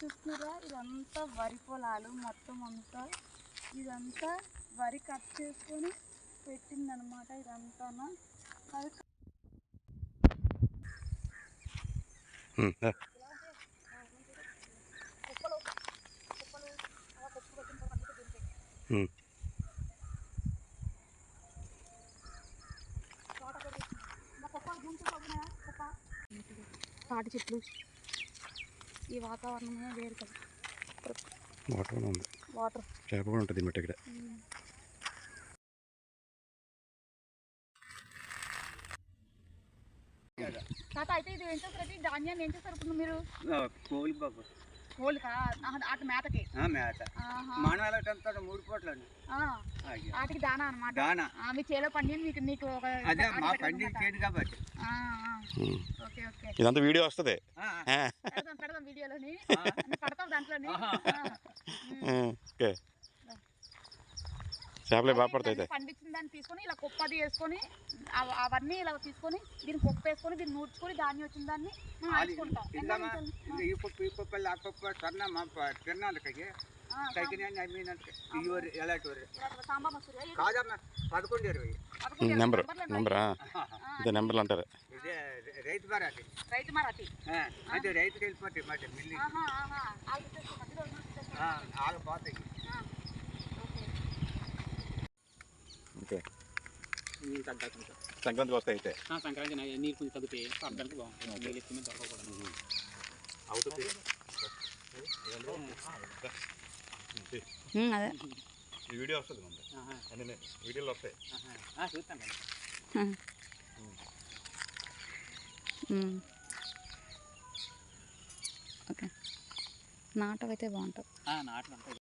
చూస్తున్నారా? ఇదంతా వరి పొలాలు మొత్తం అంతా. ఇదంతా వరి కట్ చేసుకొని పెట్టిందనమాట ఇదంతా అది. తాటి చెట్లు. ఈ వాతావరణమే వేరు కదా. వాటర్ ఉంది. వాటర్. చేప కూడా ఉంటుంది మట్టి ఇక్కడ. తాత అయితే ఇది ఏం చేస్తారు ఈ ధాన్యాన్ని ఏం చేస్తారు ఇప్పుడు మీరు? కోడి బాబు. అటు మేతకి. మేత. మూడు పూటలు. వాటికి దానా అనమాట దానా. మీ చేలో మీకు నీకు ఒక అదే ఆట మా పెట్టడం పండి అన్నమాట. చేతి కాబట్టి. ఆ, ఆ. ఉమ్. Okay okay. ఇదంతా వీడియో వస్తుంది. పెడదాం వీడియోలోని. పడతాం దాంట్లోని. ఓకే. చేపలే బాగా పడతాయి తీసుకొని ఇలా కుప్పది వేసుకొని అవ- అవన్నీ ఇలా తీసుకొని దీన్ని కుప్ప వేసుకొని దీన్ని నూర్చుకొని ధాన్యం వచ్చిన దాన్ని మనం ఈ ఆ సన్న నెంబర్. నెంబరా? ఇదే నెంబర్లు అంటారు. రైతు రైతు మరాఠీ అదే రైతుకి వెళ్ళిపోతాయి మాట మిల్లి. ఆహా ఆహా. తగ్గకుండా సంక్రాంతికి వస్తాయి అయితే. సంక్రాంతి నీరు కొంచెం తగ్గితే అర్థానికి బాగుంటుంది నీళ్ళు ఎక్కువ దొరకకూడదు. అవుతుంది అదే. ఈ వీడియో వస్తుంది అన్నీ వీడియోలో వస్తాయి. చూస్తాను ఓకే. నాటకైతే బాగుంటుంది ఆ, నాట్లు ఉంటాయి